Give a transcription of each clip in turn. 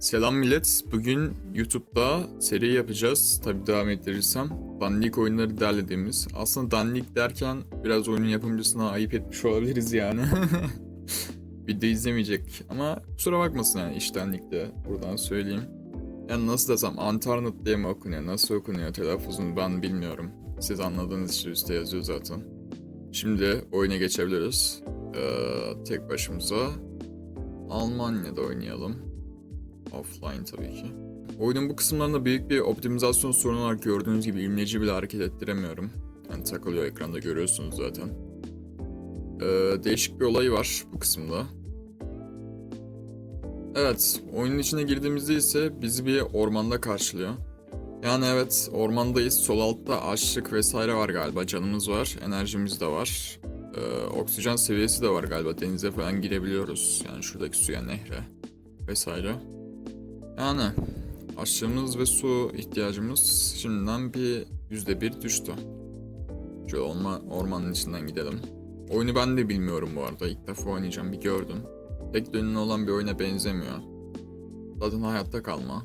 Selam millet. Bugün YouTube'da seri yapacağız. Tabi devam ettirirsem. Dandik oyunları derlediğimiz. Aslında dandik derken biraz oyunun yapımcısına ayıp etmiş olabiliriz yani. Video izlemeyecek ama kusura bakmasın yani iştenlikte buradan söyleyeyim. Yani nasıl desem Antarnut diye mi okunuyor, nasıl okunuyor telaffuzunu ben bilmiyorum. Siz anladığınız için üstte yazıyor zaten. Şimdi oyuna geçebiliriz. Ee, tek başımıza Almanya'da oynayalım. Offline tabii ki. Oyunun bu kısımlarında büyük bir optimizasyon sorunu var. Gördüğünüz gibi imleci bile hareket ettiremiyorum. Yani takılıyor ekranda görüyorsunuz zaten. Ee, değişik bir olayı var bu kısımda. Evet, oyunun içine girdiğimizde ise bizi bir ormanda karşılıyor. Yani evet, ormandayız. Sol altta açlık vesaire var galiba. Canımız var, enerjimiz de var. Ee, oksijen seviyesi de var galiba. Denize falan girebiliyoruz. Yani şuradaki suya, nehre vesaire. Yani açlığımız ve su ihtiyacımız şimdiden bir yüzde bir düştü. Şöyle orman, ormanın içinden gidelim. Oyunu ben de bilmiyorum bu arada. İlk defa oynayacağım bir gördüm. Pek de ünlü olan bir oyuna benzemiyor. Zaten hayatta kalma.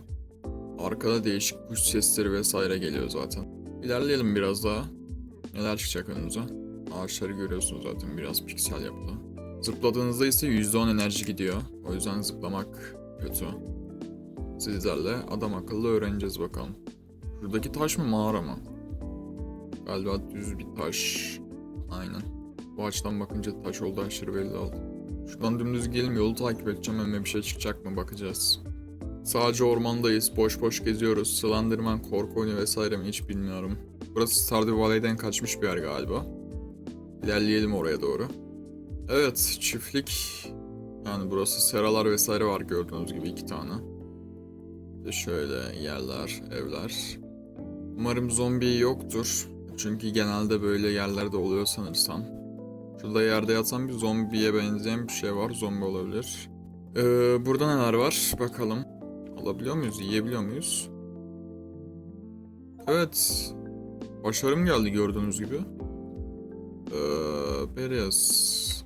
Arkada değişik kuş sesleri vesaire geliyor zaten. İlerleyelim biraz daha. Neler çıkacak önümüze? Ağaçları görüyorsunuz zaten biraz piksel yapılı. Zıpladığınızda ise %10 enerji gidiyor. O yüzden zıplamak kötü. Sizlerle adam akıllı öğreneceğiz bakalım. Şuradaki taş mı mağara mı? Galiba düz bir taş. Aynen. Bu açıdan bakınca taş oldu aşırı belli oldu. Şuradan dümdüz gidelim yolu takip edeceğim önüme bir şey çıkacak mı bakacağız. Sadece ormandayız, boş boş geziyoruz. Slenderman, korku oyunu vesaire mi hiç bilmiyorum. Burası Stardew Valley'den kaçmış bir yer galiba. İlerleyelim oraya doğru. Evet, çiftlik. Yani burası seralar vesaire var gördüğünüz gibi iki tane. Şöyle yerler, evler. Umarım zombi yoktur. Çünkü genelde böyle yerlerde oluyor sanırsam. Şurada yerde yatan bir zombiye benzeyen bir şey var. Zombi olabilir. Ee, burada neler var? Bakalım. Alabiliyor muyuz? Yiyebiliyor muyuz? Evet. Başarım geldi gördüğünüz gibi. Ee, Berez.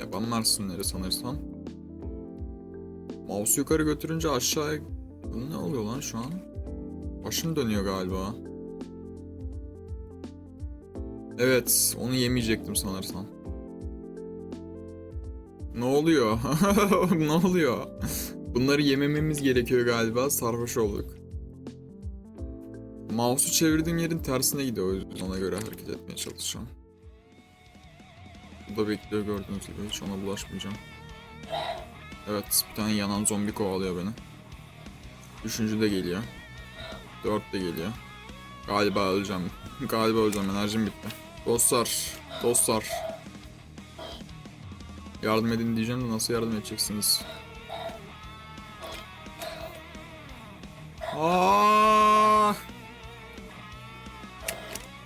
Yaban mersinleri sanırsam. Mouse yukarı götürünce aşağı... Bu ne oluyor lan şu an? Başım dönüyor galiba. Evet, onu yemeyecektim sanırsam. Ne oluyor? ne oluyor? Bunları yemememiz gerekiyor galiba. Sarhoş olduk. Mouse'u çevirdiğim yerin tersine gidiyor o yüzden ona göre hareket etmeye çalışacağım. Bu da bekliyor gördüğünüz gibi. Hiç ona bulaşmayacağım. Evet, bir tane yanan zombi kovalıyor beni. Üçüncü de geliyor. Dört de geliyor. Galiba öleceğim. Galiba öleceğim. Enerjim bitti. Dostlar. Dostlar. Yardım edin diyeceğim de nasıl yardım edeceksiniz? Aa!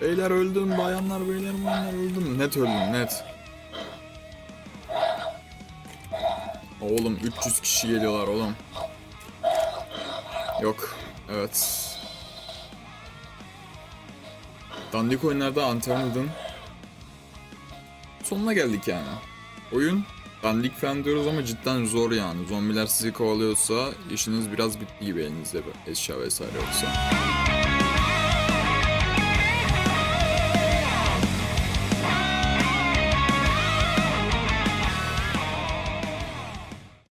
Beyler öldüm, bayanlar, beyler, bayanlar öldüm. Net öldüm, net. Oğlum 300 kişi geliyorlar oğlum. Yok. Evet. Dandik oyunlarda Unturned'ın sonuna geldik yani. Oyun dandik falan diyoruz ama cidden zor yani. Zombiler sizi kovalıyorsa işiniz biraz bitti gibi elinizde eşya vesaire yoksa.